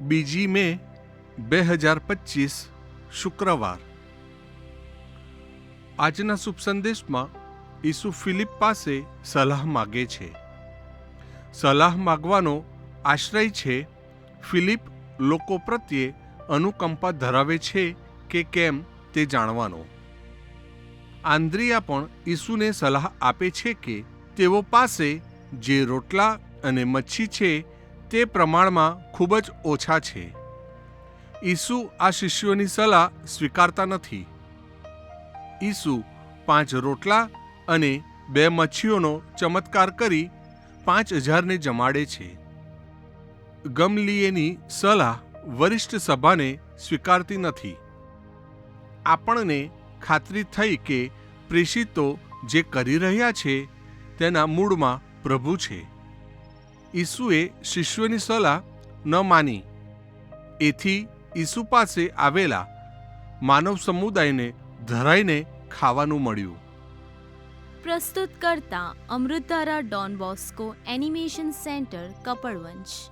બીજી મે બે હજાર પચીસ શુક્રવાર. આજના શુભ સંદેશમાં ઈસુ ફિલિપ પાસે સલાહ માગે છે. સલાહ માગવાનો આશ્રય છે ફિલિપ લોકો પ્રત્યે અનુકંપા ધરાવે છે કે કેમ તે જાણવાનો. આંદ્રિયા પણ ઈસુને સલાહ આપે છે કે તેઓ પાસે જે રોટલા અને મચ્છી છે તે પ્રમાણમાં ખૂબ જ ઓછા છે. ઈસુ આ શિષ્યોની સલાહ સ્વીકારતા નથી. ઈસુ પાંચ રોટલા અને બે મચ્છીઓનો ચમત્કાર કરી પાંચ હજારને જમાડે છે. ગમલીએની સલાહ વરિષ્ઠ સભાને સ્વીકારતી નથી. આપણને ખાતરી થઈ કે પ્રેષિતો જે કરી રહ્યા છે તેના મૂળમાં પ્રભુ છે. ઈસુએ શિષ્યોની સલાહ ન માની. એથી ઈસુ પાસે આવેલા માનવ સમુદાયને ધરાઈને ખાવાનું મળ્યું. પ્રસ્તુત કરતા Amritdhara Don Bosco animation centre Kapadvanj